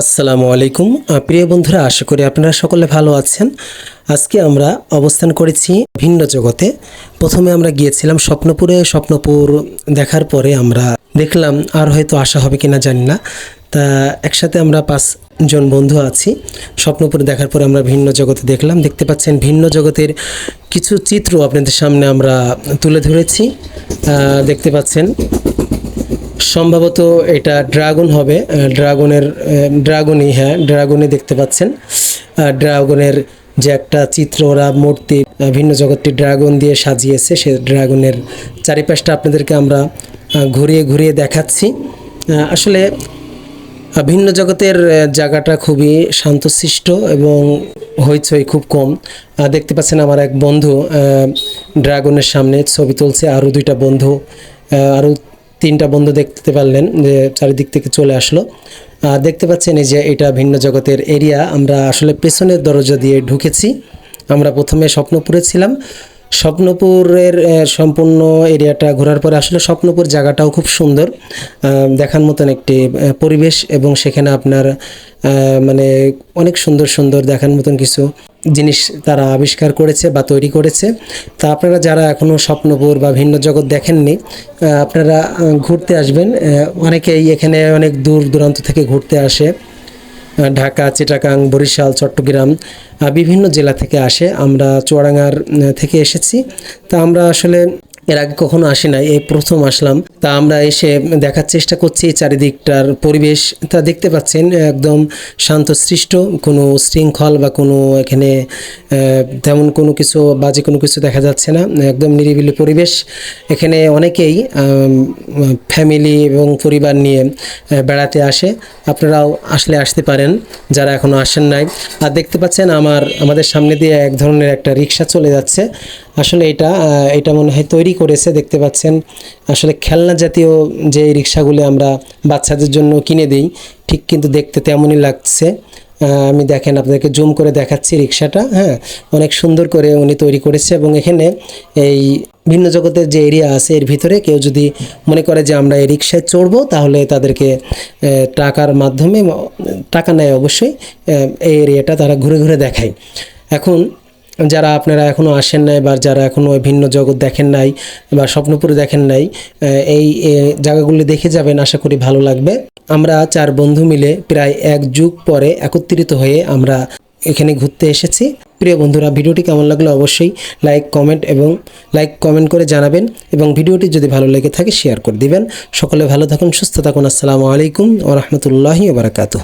আসসালামু আলাইকুম। প্রিয় বন্ধুরা, আশা করি আপনারা সকলে ভালো আছেন। আজকে আমরা অবস্থান করেছি ভিন্ন জগতে। প্রথমে আমরা গিয়েছিলাম স্বপ্নপুরে। স্বপ্নপুর দেখার পরে আমরা দেখলাম, আর হয়তো আসা হবে কিনা জানি না। তা একসাথে আমরা পাঁচজন বন্ধু আছি। স্বপ্নপুরে দেখার পরে আমরা ভিন্ন জগতে দেখলাম। দেখতে পাচ্ছেন ভিন্ন জগতের কিছু চিত্র আপনাদের সামনে আমরা তুলে ধরেছি। দেখতে পাচ্ছেন সম্ভবত এটা ড্রাগন হবে ড্রাগনের ড্রাগনই হ্যাঁ ড্রাগনই দেখতে পাচ্ছেন। ড্রাগনের যে একটা চিত্র, ওরা মূর্তি ভিন্ন জগৎটি ড্রাগন দিয়ে সাজিয়েছে, সে ড্রাগনের চারিপাশটা আপনাদেরকে আমরা ঘুরিয়ে ঘুরিয়ে দেখাচ্ছি। আসলে ভিন্ন জগতের জায়গাটা খুবই শান্তশিষ্ট এবং হইচই খুব কম। দেখতে পাচ্ছেন আমার এক বন্ধু ড্রাগনের সামনে ছবি তুলছে আরও দুইটা বন্ধু আরও তিনটা বন্ধু দেখতে পারলেন, যে চারিদিক থেকে চলে আসলো। দেখতে পাচ্ছেন এই যে এটা ভিন্ন জগতের এরিয়া আমরা আসলে পেছনের দরজা দিয়ে ঢুকেছি। আমরা প্রথমে স্বপ্ন ছিলাম। স্বপ্নপুরের সম্পূর্ণ এরিয়াটা ঘোরার পরে আসলে স্বপ্নপুর জায়গাটাও খুব সুন্দর। দেখার মতন একটি পরিবেশ এবং সেখানে আপনার মানে অনেক সুন্দর সুন্দর দেখার মতন কিছু জিনিস তারা আবিষ্কার করেছে বা তৈরি করেছে। তা আপনারা যারা এখনও স্বপ্নপুর বা ভিন্ন জগৎ দেখেননি আপনারা ঘুরতে আসবেন। অনেকেই এখানে অনেক দূর দূরান্ত থেকে ঘুরতে আসে। ঢাকা চিটাকাং বরিশাল, চট্টগ্রাম বিভিন্ন জেলা থেকে আসে। আমরা চুয়াডাঙ্গার থেকে এসেছি। তা আমরা আসলে এর আগে কখনো আসি নাই, এই প্রথম আসলাম। তা আমরা এসে দেখার চেষ্টা করছি চারিদিকটার পরিবেশ। তা দেখতে পাচ্ছেন, একদম শান্তশিষ্ট কোনো শৃঙ্খল বা কোনো এখানে তেমন কোনো কিছু বাজে কোনো কিছু দেখা যাচ্ছে না, একদম নিরিবিলি পরিবেশ। এখানে অনেকেই ফ্যামিলি এবং পরিবার নিয়ে বেড়াতে আসে। আপনারাও আসলে আসতে পারেন, যারা এখনও আসেন নাই। আর দেখতে পাচ্ছেন আমার, আমাদের সামনে দিয়ে এক ধরনের একটা রিক্সা চলে যাচ্ছে। আসলে এটা এটা মনে হয় তৈরি করেছে দেখতে পাচ্ছেন, আসলে খেলনা জাতীয় যে রিক্সাগুলি আমরা বাচ্চাদের জন্য কিনে দিই, ঠিক কিন্তু দেখতে তেমনই লাগছে। আমি দেখেন আপনাদেরকে জুম করে দেখাচ্ছি রিক্সাটা হ্যাঁ? অনেক সুন্দর করে উনি তৈরি করেছে এবং এখানে এই ভিন্ন জগতের যে এরিয়া আছে এর ভিতরে কেউ যদি মনে করে যে আমরা এই রিক্সায় চড়বো, তাহলে তাদেরকে টাকার মাধ্যমে, টাকা নেয় অবশ্যই এই এরিয়াটা তারা ঘুরে ঘুরে দেখায়। এখন যারা আপনারা এখনও আসেন নাই বা যারা এখনও ভিন্ন জগৎ দেখেন নাই বা স্বপ্নপুরে দেখেন নাই এই জায়গাগুলি দেখে যাবেন, আশা করি ভালো লাগবে। আমরা চার বন্ধু মিলে প্রায় এক যুগ পরে একত্রিত হয়ে আমরা এখানে ঘুরতে এসেছি। প্রিয় বন্ধুরা, ভিডিওটি কেমন লাগল অবশ্যই লাইক, কমেন্ট এবং লাইক, কমেন্ট করে জানাবেন এবং ভিডিওটি যদি ভালো লেগে থাকে, শেয়ার করে দিবেন। সকলে ভালো থাকুন, সুস্থ থাকুন। আসসালামু আলাইকুম ও রহমতুল্লাহি বারাকাতুহ।